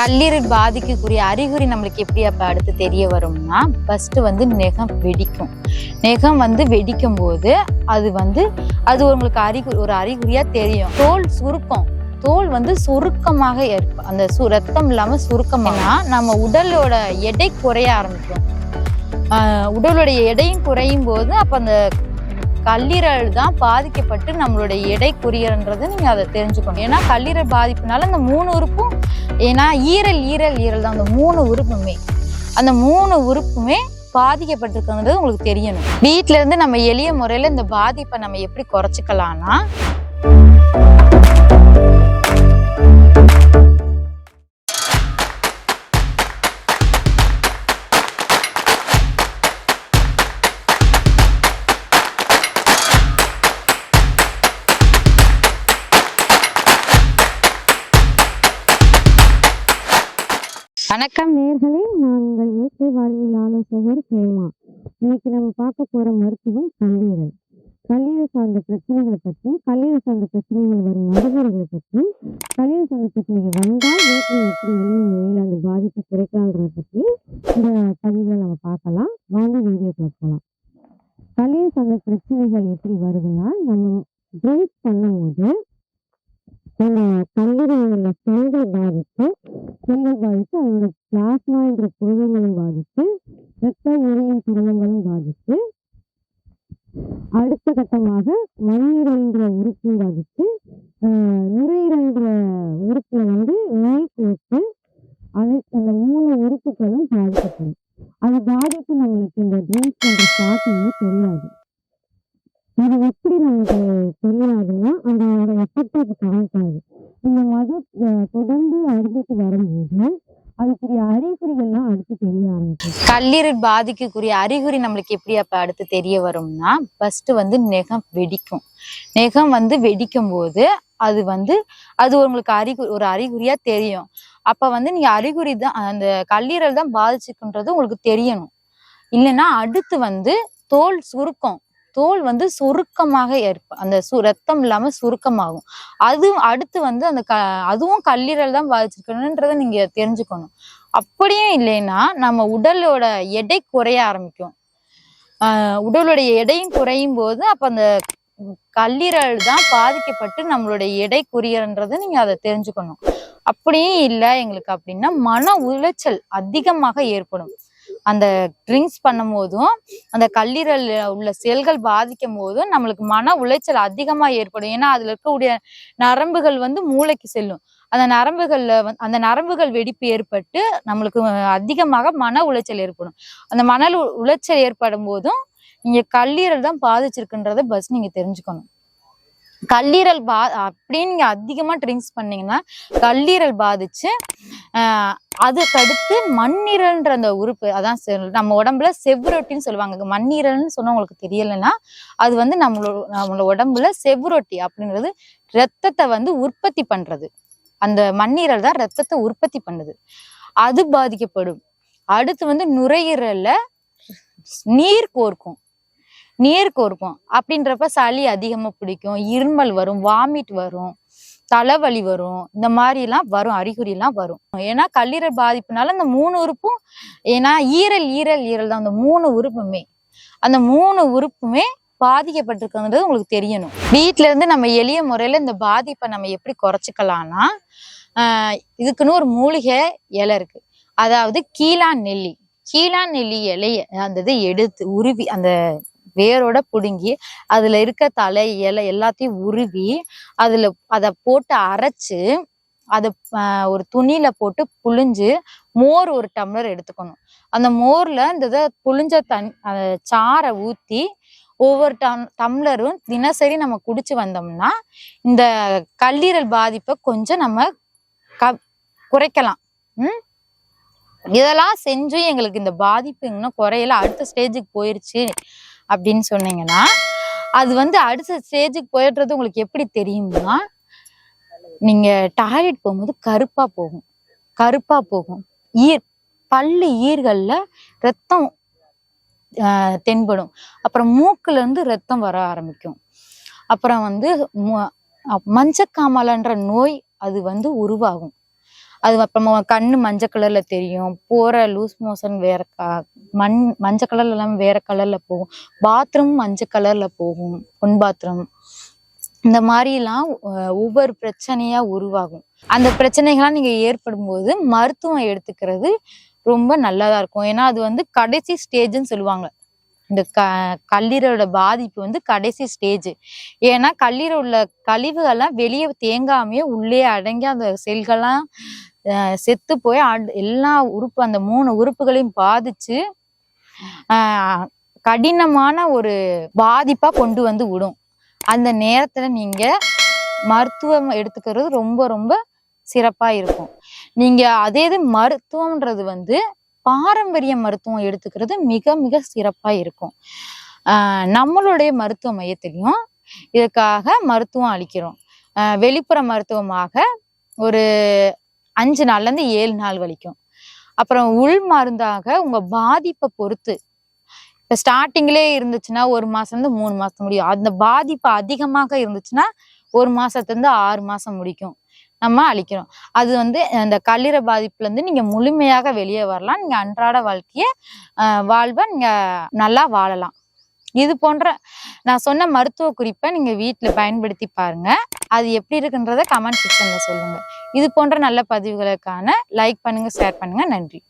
கல்லீரல் பாதிக்கக்கூடிய அறிகுறி நம்மளுக்கு எப்படி அப்போ அடுத்து தெரிய வரும்னா ஃபஸ்ட்டு வந்து நெகம் வெடிக்கும். நெகம் வந்து வெடிக்கும் போது அது வந்து அது உங்களுக்கு அறிகுறி ஒரு அறிகுறியாக தெரியும். தோல் சுருக்கம். தோல் வந்து சுருக்கமாக ஏற்படும் அந்த சு ரத்தம் இல்லாமல் சுருக்கமாக நம்ம உடலோட எடை குறைய ஆரம்பிக்கும். உடலுடைய எடையும் குறையும் போது அப்போ அந்த கல்லீரல் தான் பாதிக்கப்பட்டு நம்மளுடைய எடை குறையன்றது நீங்க அதை தெரிஞ்சுக்கணும். ஏன்னா கல்லீரல் பாதிப்புனால அந்த மூணு உறுப்பும் ஏன்னா ஈரல் ஈரல் ஈரல் தான் அந்த மூணு உறுப்புமே. அந்த மூணு உறுப்புமே பாதிக்கப்பட்டிருக்குங்கிறது உங்களுக்கு தெரியணும். வீட்டிலேருந்து இருந்து நம்ம எளிய முறையில இந்த பாதிப்பை நம்ம எப்படி குறைச்சிக்கலாம்னா வணக்கம் நேர்களே நான் உங்கள் இயற்கை வாழ்வியல் ஆலோசகர் பிரேமா இன்னைக்கு நம்ம பார்க்க போற மருத்துவம் கல்லீரல். கல்லீரல் சார்ந்த பிரச்சனைகளை பற்றியும் கல்லீரல் சார்ந்த பிரச்சனைகள் வரும் நடைமுறைகளை பற்றியும் கல்லீரல் சார்ந்த பிரச்சனைகள் வந்தால் வீட்டில் எப்படி எளிய அந்த பாதிப்பை குறைக்கலான்றதை பற்றி இந்த பதிவில் நம்ம பார்க்கலாம். வாங்க வீடியோக்குள்ள போகலாம் கல்லீரல் சார்ந்த பிரச்சனைகள் எப்படி வருதுன்னா நம்ம ட்ரிங்க் பண்ணும்போது நம்ம கல்லீரலில் செல்கள் பாதிப்பு செல்கள் பாதித்து அந்த பிளாஸ்மா என்ற புரதங்களும் பாதித்து இரத்த உரையின் புரதங்களும் பாதித்து அடுத்த கட்டமாக மண்ணீரல் என்ற உறுப்பும் பாதித்து ஆஹ் என்ற உறுப்புல வந்து நோய் கொடுத்து அதை அந்த மூணு உறுப்புகளும் பாதிக்கப்படும். அது பாதிப்பு நம்மளுக்கு இந்த ட்ரிங்க்ஸ் என்ற ஸ்டார்டிங்கே தெரியாது. இது எப்படி நமக்கு தெரியாதுன்னா அதோட எஃபெக்ட் அது காமிக்காது இந்த மது தொடர்ந்து அறுந்துட்டு வரும்போது அதுக்குரிய அறிகுறிகள்லாம் அடுத்து தெரிய ஆரம்பிக்கும். கல்லீரல் பாதிக்கக்கூடிய அறிகுறி நம்மளுக்கு எப்படி அப்ப அடுத்து தெரிய வரும்னா ஃபர்ஸ்ட் வந்து நெகம் வெடிக்கும். நெகம் வந்து வெடிக்கும் போது அது வந்து அது உங்களுக்கு அறிகுறி ஒரு அறிகுறியா தெரியும். அப்ப வந்து நீங்க அறிகுறி தான் அந்த கல்லீரல் தான் பாதிச்சுக்குன்றது உங்களுக்கு தெரியணும். இல்லைன்னா அடுத்து வந்து தோல் சுருக்கம் தோல் வந்து சுருக்கமாக ஏற்ப அந்த சு ரத்தம் இல்லாமல் சுருக்கமாகும். அது அடுத்து வந்து அந்த க அதுவும் கல்லீரல் தான் பாதிச்சிருக்கணுன்றதை நீங்க தெரிஞ்சுக்கணும். அப்படியும் இல்லைன்னா நம்ம உடலோட எடை குறைய ஆரம்பிக்கும். ஆஹ் உடலுடைய எடையும் குறையும் போது அப்போ அந்த கல்லீரல் தான் பாதிக்கப்பட்டு நம்மளுடைய எடை குறையன்றதை நீங்கள் அதை தெரிஞ்சுக்கணும். அப்படியும் இல்லை எங்களுக்கு அப்படின்னா மன உளைச்சல் அதிகமாக ஏற்படும். அந்த ட்ரிங்க்ஸ் பண்ணும் போதும் அந்த கல்லீரல் உள்ள செல்கள் பாதிக்கும் போதும் நம்மளுக்கு மன உளைச்சல் அதிகமாக ஏற்படும். ஏன்னா அதில் இருக்கக்கூடிய நரம்புகள் வந்து மூளைக்கு செல்லும். அந்த நரம்புகள்ல வந் அந்த நரம்புகள் வெடிப்பு ஏற்பட்டு நம்மளுக்கு அதிகமாக மன உளைச்சல் ஏற்படும். அந்த மன உளைச்சல் ஏற்படும் போதும் நீங்க கல்லீரல் தான் பாதிச்சிருக்குன்றத பஸ் நீங்க தெரிஞ்சுக்கணும். கல்லீரல் பா அப்படின்னு அதிகமாக ட்ரிங்க்ஸ் பண்ணிங்கன்னா கல்லீரல் பாதிச்சு ஆஹ் அதுக்கடுத்து மண்ணீரல்ன்ற அந்த உறுப்பு அதான் செ- நம்ம உடம்புல செவ்ரொட்டின்னு சொல்லுவாங்க. மண்ணீரல்னு சொன்னால் உங்களுக்கு தெரியலைன்னா அது வந்து நம்மளோட நம்மளோட உடம்புல செவ்ரொட்டி அப்படின்றது ரத்தத்தை வந்து உற்பத்தி பண்ணுறது அந்த மண்ணீரல் தான் ரத்தத்தை உற்பத்தி பண்ணுது. அது பாதிக்கப்படும். அடுத்து வந்து நுரையீரலில் நீர் கோர்க்கும். நீர் இருக்கும் அப்படின்றப்ப சளி அதிகமாக பிடிக்கும் இருமல் வரும் வாமிட் வரும் தலைவலி வரும் இந்த மாதிரிலாம் வரும் அறிகுறிலாம் வரும். ஏன்னா கல்லீரல் பாதிப்புனால அந்த மூணு உறுப்பும் ஏன்னா ஈரல் ஈரல் ஈரல் தான் அந்த மூணு உறுப்புமே. அந்த மூணு உறுப்புமே பாதிக்கப்பட்டிருக்குங்கிறது உங்களுக்கு தெரியணும். வீட்டில இருந்து நம்ம எளிய முறையில இந்த பாதிப்பை நம்ம எப்படி குறைச்சிக்கலாம்னா இதுக்குன்னு ஒரு மூலிகை இலை இருக்கு. அதாவது கீழான் நெல்லி. கீழான் நெல்லி இலைய அந்த இதை எடுத்து உருவி அந்த வேரோட புடுங்கி அதுல இருக்க தலை இலை எல்லாத்தையும் உருவி அதுல அதை போட்டு அரைச்சு அதை ஒரு துணியில போட்டு புழிஞ்சு மோர் ஒரு டம்ளர் எடுத்துக்கணும். அந்த மோர்ல இந்த இதை புழிஞ்ச தன் அந்த சாறை ஊத்தி ஒவ்வொரு டம் டம்ளரும் தினசரி நம்ம குடிச்சு வந்தோம்னா இந்த கல்லீரல் பாதிப்பை கொஞ்சம் நம்ம க குறைக்கலாம். ம்? இதெல்லாம் செஞ்சும் எங்களுக்கு இந்த பாதிப்பு இன்னும் குறையல. அடுத்த ஸ்டேஜுக்கு போயிருச்சு. அப்படின்னு சொன்னீங்கன்னா அது வந்து அடுத்த ஸ்டேஜுக்கு போயிடுறது உங்களுக்கு எப்படி தெரியும்னா நீங்க டாய்லெட் போகும்போது கருப்பா போகும். கருப்பா போகும். ஈர் பல்லு ஈர்கள்ல ரத்தம் தென்படும். அப்புறம் மூக்குல இருந்து ரத்தம் வர ஆரம்பிக்கும். அப்புறம் வந்து மு- மஞ்சக்காமலன்ற நோய் அது வந்து உருவாகும். அது அப்புறமா கண்ணு மஞ்சள் கலர்ல தெரியும். போற லூஸ் மோஷன் வேற க- மண் மஞ்சள் கலர்ல இல்லாம வேற கலர்ல போகும். பாத்ரூம் மஞ்சள் கலர்ல போகும். பொன் பாத்ரூம் இந்த மாதிரிலாம் ஒவ்வொரு பிரச்சனையா உருவாகும். அந்த பிரச்சனைகள்லாம் நீங்க ஏற்படும் போது மருத்துவம் எடுத்துக்கிறது ரொம்ப நல்லதா இருக்கும். ஏன்னா அது வந்து கடைசி ஸ்டேஜ்னு சொல்லுவாங்க. இந்த க கல்லீரலோட பாதிப்பு வந்து கடைசி ஸ்டேஜ் ஏன்னா கல்லீரல் உள்ள கழிவுகள்லாம் வெளியே தேங்காமையே உள்ளே அடங்கி அந்த செல்கள்லாம் செத்து போய் எல்லா உறுப்பு அந்த மூணு உறுப்புகளையும் பாதிச்சு கடினமான ஒரு பாதிப்பா கொண்டு வந்து விடும். அந்த நேரத்துல நீங்க மருத்துவம் எடுத்துக்கிறது ரொம்ப ரொம்ப சிறப்பா இருக்கும். நீங்க அதே இது மருத்துவம்ன்றது வந்து பாரம்பரிய மருத்துவம் எடுத்துக்கிறது மிக மிக சிறப்பா இருக்கும். நம்மளுடைய மருத்துவ மையத்திலையும் இதுக்காக மருத்துவம் அளிக்கிறோம். வெளிப்புற மருத்துவமாக ஒரு அஞ்சு நாள்லேருந்து ஏழு நாள் வலிக்கும் அப்புறம் உள் மருந்தாக உங்கள் பாதிப்பை பொறுத்து. இப்போ ஸ்டார்டிங்லே இருந்துச்சுன்னா ஒரு மாதம்லேருந்து இருந்து மூணு மாதம் முடியும். அந்த பாதிப்பு அதிகமாக இருந்துச்சுன்னா ஒரு மாதத்துலேருந்து ஆறு மாதம் முடிக்கும். நம்ம அழிக்கிறோம். அது வந்து அந்த கல்லீர பாதிப்புலேருந்து நீங்கள் முழுமையாக வெளியே வரலாம். நீங்கள் அன்றாட வாழ்க்கையை வாழ்வை நீங்கள் நல்லா வாழலாம். இது போன்ற நான் சொன்ன மருத்துவ குறிப்பை நீங்கள் வீட்டில் பயன்படுத்தி பாருங்கள் அது எப்படி இருக்குன்றத கமெண்ட் செக்ஷனில் சொல்லுங்கள் இது போன்ற நல்ல பதிவுகளுக்கான லைக் பண்ணுங்கள் ஷேர் பண்ணுங்கள் நன்றி.